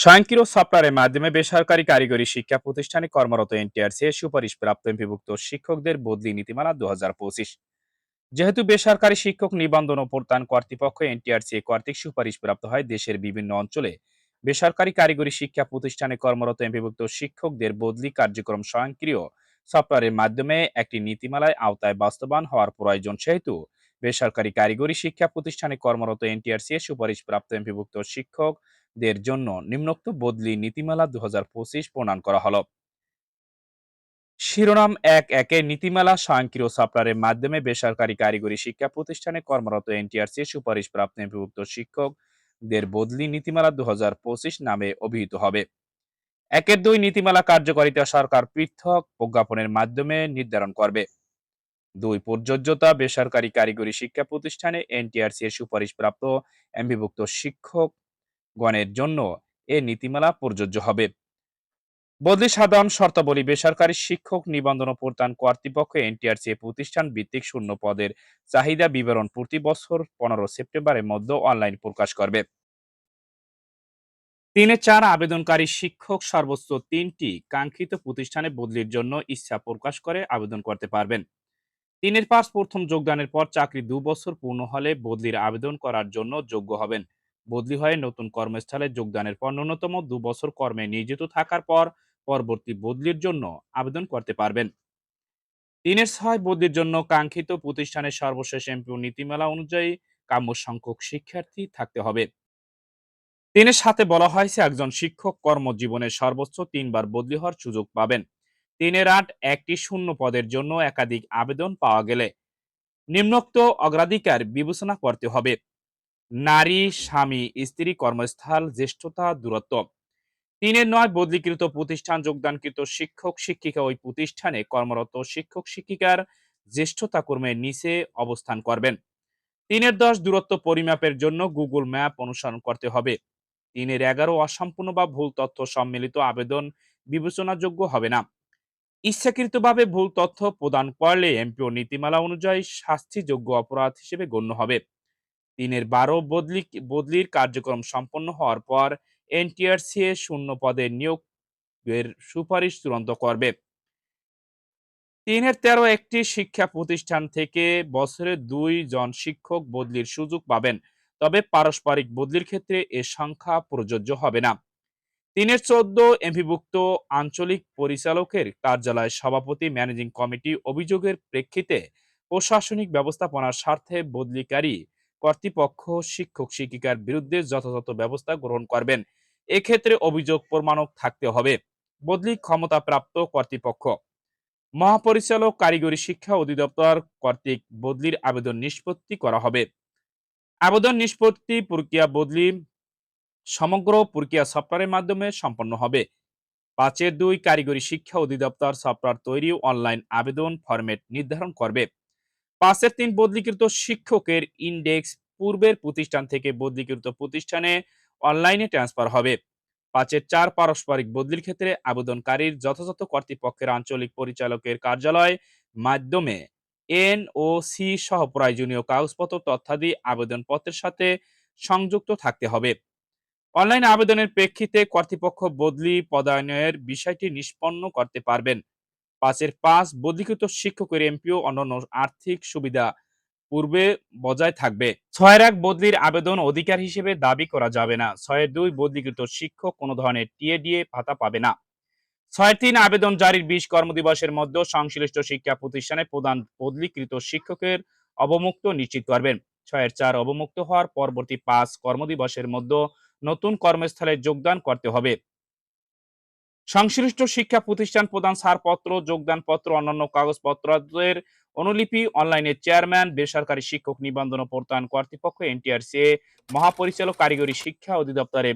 স্বয়ংক্রিয় সফটওয়্যারের মাধ্যমে বেসরকারি কারিগরি শিক্ষা প্রতিষ্ঠানে কর্মরত এনটিআরসি এর সুপারিশপ্রাপ্ত এমপিভুক্ত শিক্ষকদের বদলি নীতিমালা দু যেহেতু বেসরকারি শিক্ষক নিবন্ধন ও প্রত্যান কর্তৃপক্ষ এনটিআরসি কর্তৃক সুপারিশপ্রাপ্ত হয়, দেশের বিভিন্ন অঞ্চলে বেসরকারি কারিগরি শিক্ষা প্রতিষ্ঠানে কর্মরত এমপিভুক্ত শিক্ষকদের বদলি কার্যক্রম স্বয়ংক্রিয় সফটওয়্যারের মাধ্যমে একটি নীতিমালায় আওতায় বাস্তবায়ন হওয়ার প্রয়োজন সেহেতু বেসরকারি কারিগরি শিক্ষা প্রতিষ্ঠানে কর্মরত এনটিআরসি সুপারিশপ্রাপ্ত এমপিভুক্ত শিক্ষকদের জন্য নিম্নোক্ত বদলি নীতিমালা দু হাজার পঁচিশ প্রণয়ন করা হলো। শিরোনাম এক একে নীতিমালা স্বয়ংক্রিয় সফটওয়্যারের মাধ্যমে বেসরকারি কারিগরি শিক্ষা প্রতিষ্ঠানে কর্মরত এনটিআরসি সুপারিশপ্রাপ্ত এমপিভুক্ত শিক্ষকদের বদলি নীতিমালা দু নামে অভিহিত হবে। একের দুই নীতিমালা কার্যকারিতা সরকার পৃথক প্রজ্ঞাপনের মাধ্যমে নির্ধারণ করবে। দুই প্রযোজ্যতা বেসরকারি কারিগরি শিক্ষা প্রতিষ্ঠানে এনটিআরসি এর সুপারিশপ্রাপ্ত এমপিভুক্ত শিক্ষকগণের জন্য এ নীতিমালা প্রযোজ্য হবে। বদলি সাধারণ শর্তাবলী বেসরকারি শিক্ষক নিবন্ধন ও প্রত্যান কর্তৃপক্ষ এনটিআরসি প্রতিষ্ঠান ভিত্তিক শূন্য পদের চাহিদা বিবরণ প্রতি বছর পনেরো সেপ্টেম্বরের মধ্যে অনলাইন প্রকাশ করবে। তিনে চার আবেদনকারী শিক্ষক সর্বোচ্চ তিনটি কাঙ্ক্ষিত প্রতিষ্ঠানে বদলির জন্য ইচ্ছা প্রকাশ করে আবেদন করতে পারবেন। তিনের পাঁচ প্রথম যোগদানের পর চাকরি দু বছর পূর্ণ হলে বদলির আবেদন করার জন্য যোগ্য হবেন। বদলি হয়ে নতুন কর্মস্থলে যোগদানের পর ন্যূনতম দু বছর কর্মে নিয়োজিত থাকার পর পরবর্তী বদলির জন্য আবেদন করতে পারবেন। তিনের ছয় বদলির জন্য কাঙ্ক্ষিত প্রতিষ্ঠানের সর্বশেষ এমপিও নীতিমালা অনুযায়ী কাম্য সংখ্যক শিক্ষার্থী থাকতে হবে। তিনের সাথে বলা হয়েছে, একজন শিক্ষক কর্মজীবনে সর্বোচ্চ তিনবার বদলি হওয়ার সুযোগ পাবেন। তিনের আট, একটি শূন্য পদের জন্য একাধিক আবেদন পাওয়া গেলে। নিম্নোক্ত অগ্রাধিকার বিবেচনা করতে হবে। নারী, স্বামী, স্ত্রী, কর্মস্থল, জ্যেষ্ঠতা, দূরত্ব। তিনের নয়, বদলিকৃত প্রতিষ্ঠান, যোগদানকৃত শিক্ষক, শিক্ষিকা ওই প্রতিষ্ঠানে কর্মরত শিক্ষক, শিক্ষিকার জ্যেষ্ঠতা কর্মের নিচে অবস্থান করবেন। তিনের দশ, দূরত্ব পরিমাপের জন্য গুগল ম্যাপ অনুসরণ করতে হবে। তিনের এগারো, অসম্পূর্ণ বা ভুল তথ্য সম্মিলিত আবেদন বিবেচনাযোগ্য হবে না। ইচ্ছাকৃতভাবে ভুল তথ্য প্রদান করলে এমপিও নীতিমালা অনুযায়ী শাস্তিযোগ্য অপরাধ হিসেবে গণ্য হবে। তিনের বারো বদলি, বদলির কার্যক্রম সম্পন্ন হওয়ার পর এনটিআরসি শূন্য পদে নিয়োগের সুপারিশ চূড়ান্ত করবে। তিনের তেরো একটি শিক্ষা প্রতিষ্ঠান থেকে বছরে দুই জন শিক্ষক বদলির সুযোগ পাবেন, তবে পারস্পরিক বদলির ক্ষেত্রে এ সংখ্যা প্রযোজ্য হবে না। তিনের চোদ্দ এমপিভুক্ত আঞ্চলিক পরিচালকের কার্যালয় সভাপতি ম্যানেজিং কমিটি অভিযোগের প্রেক্ষিতে প্রশাসনিক ব্যবস্থাপনার স্বার্থে বদলিকারী কর্তৃপক্ষ, শিক্ষক, শিক্ষিকার বিরুদ্ধে যথাযথ ব্যবস্থা গ্রহণ করবেন। এক্ষেত্রে অভিযোগ প্রমাণক থাকতে হবে, বদলি ক্ষমতাপ্রাপ্ত কর্তৃপক্ষ। মহাপরিচালক, কারিগরি শিক্ষা অধিদপ্তর কর্তৃক বদলির আবেদন নিষ্পত্তি করা হবে। আবেদন নিষ্পত্তি প্রক্রিয়া বদলি সমগ্র প্রক্রিয়া সফটওয়্যারের মাধ্যমে সম্পন্ন হবে। পাঁচের দুই, কারিগরি শিক্ষা অধিদপ্তর সফটওয়্যার তৈরি অনলাইন আবেদন ফরম্যাট নির্ধারণ করবে। পাঁচের তিন বদলিকৃত শিক্ষকের ইন্ডেক্স পূর্বের প্রতিষ্ঠান থেকে বদলিকৃত প্রতিষ্ঠানে অনলাইনে ট্রান্সফার হবে। পাঁচের চার পারস্পরিক বদলির ক্ষেত্রে আবেদনকারীর যথাযথ কর্তৃপক্ষের আঞ্চলিক পরিচালকের কার্যালয় মাধ্যমে এন ও সি সহ প্রয়োজনীয় কাগজপত্র, তথ্যাদি আবেদনপত্রের সাথে সংযুক্ত থাকতে হবে। অনলাইন আবেদনের প্রেক্ষিতে কর্তৃপক্ষ বদলি পদায়নের বিষয়টি নিষ্পন্ন করতে পারবেন। পাঁচের পাঁচ বদলিকৃত শিক্ষকের এমপিও অন্যান্য আর্থিক সুবিধা পূর্বে বজায় থাকবে। ছয়ের এক বদলির আবেদন অধিকার হিসেবে দাবি করা যাবে না। ছয়ের দুই বদলিকৃত শিক্ষক কোনো ধরনের টিএডিএ ভাতা পাবে না। ছয়ের তিন আবেদন জারির বিশ কর্মদিবসের মধ্যে সংশ্লিষ্ট শিক্ষা প্রতিষ্ঠানে প্রদান বদলিকৃত শিক্ষকের অবমুক্ত নিশ্চিত করবেন। ছয়ের চার অবমুক্ত হওয়ার পরবর্তী পাঁচ কর্মদিবসের মধ্যে নতুন কর্মস্থলে যোগদান করতে হবে। সংশ্লিষ্ট শিক্ষা প্রতিষ্ঠান প্রদান ছাড়পত্র, যোগদানপত্র, অন্যান্য কাগজপত্রের অনুলিপি, অনলাইনে চেয়ারম্যান, বেসরকারি শিক্ষক নিবন্ধন ও প্রত্যয়ন কর্তৃপক্ষ এনটিআরসি মহাপরিচালক কারিগরি শিক্ষা অধিদপ্তরে